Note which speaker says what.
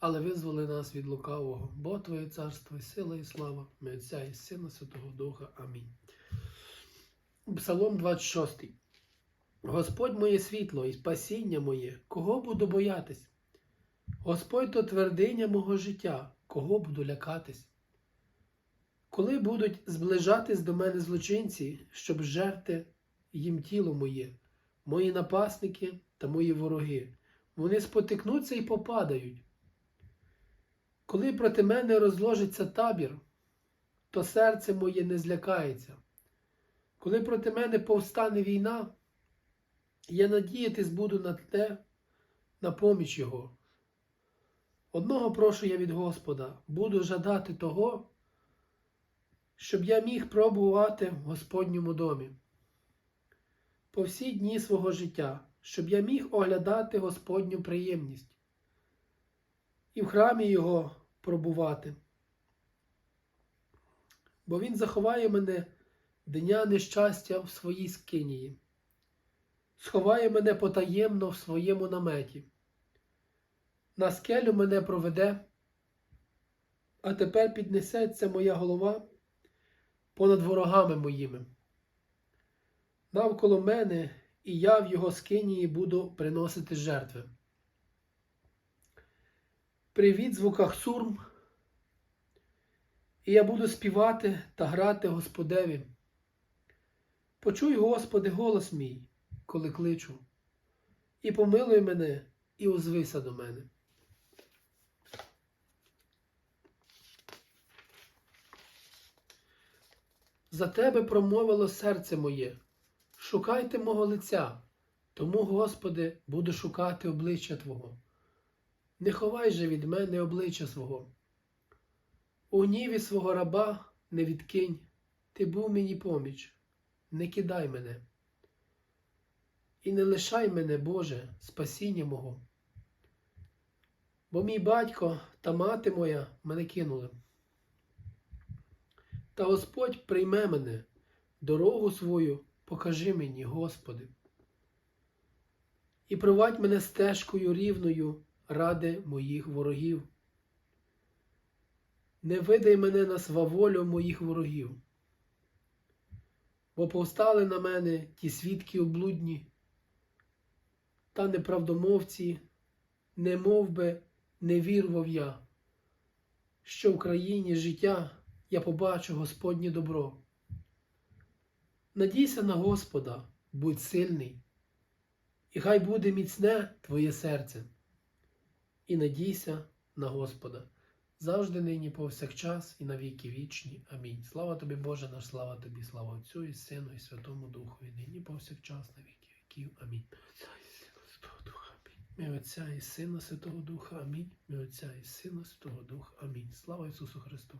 Speaker 1: але визволи нас від лукавого, бо Твоє царство і сила, і слава, ми Отця і Сина Святого Духа. Амінь. Псалом 26. Господь моє світло і спасіння моє, кого буду боятись? Господь то твердиня мого життя, кого буду лякатись? Коли будуть зближатись до мене злочинці, щоб жерти їм тіло моє, мої напасники та мої вороги, вони спотикнуться і попадають. Коли проти мене розложиться табір, то серце моє не злякається. Коли проти мене повстане війна, я надіятись буду на те, на поміч Його. Одного прошу я від Господа, буду жадати того, щоб я міг пробувати в Господньому домі по всі дні свого життя, щоб я міг оглядати Господню приємність і в храмі Його пробувати. Бо Він заховає мене дня нещастя в своїй скинії, сховає мене потаємно в своєму наметі. На скелю мене проведе, а тепер піднесеться моя голова понад ворогами моїми. Навколо мене і я в його скинії буду приносити жертви. При відзвуках сурм, і я буду співати та грати Господеві. Почуй, Господи, голос мій, коли кличу, і помилуй мене, і озвися до мене. За тебе промовило серце моє, шукайте мого лиця, тому, Господи, буду шукати обличчя Твого. Не ховай же від мене обличчя свого. У гніві свого раба не відкинь, ти був мені поміч, не кидай мене. І не лишай мене, Боже, спасіння мого. Бо мій батько та мати моя мене кинули. Та Господь прийме мене, дорогу свою покажи мені, Господи. І провадь мене стежкою рівною ради моїх ворогів. Не видай мене на сваволю моїх ворогів, бо повстали на мене ті свідки облудні, та неправдомовці, не мов би не вірвав я, що в країні життя я побачу Господнє добро. Надійся на Господа, будь сильний, і хай буде міцне твоє серце. І надійся на Господа, завжди нині повсякчас і на віки вічні. Амінь. Слава тобі, Боже наш, слава тобі, слава Отцю і Сину, і Святому Духу, і нині повсякчас на віки віків. Амінь. Ми Отця і Сина Святого Духа, Амінь. Ми Отця і Сина Святого Духа, Амінь. Слава Ісусу Христу!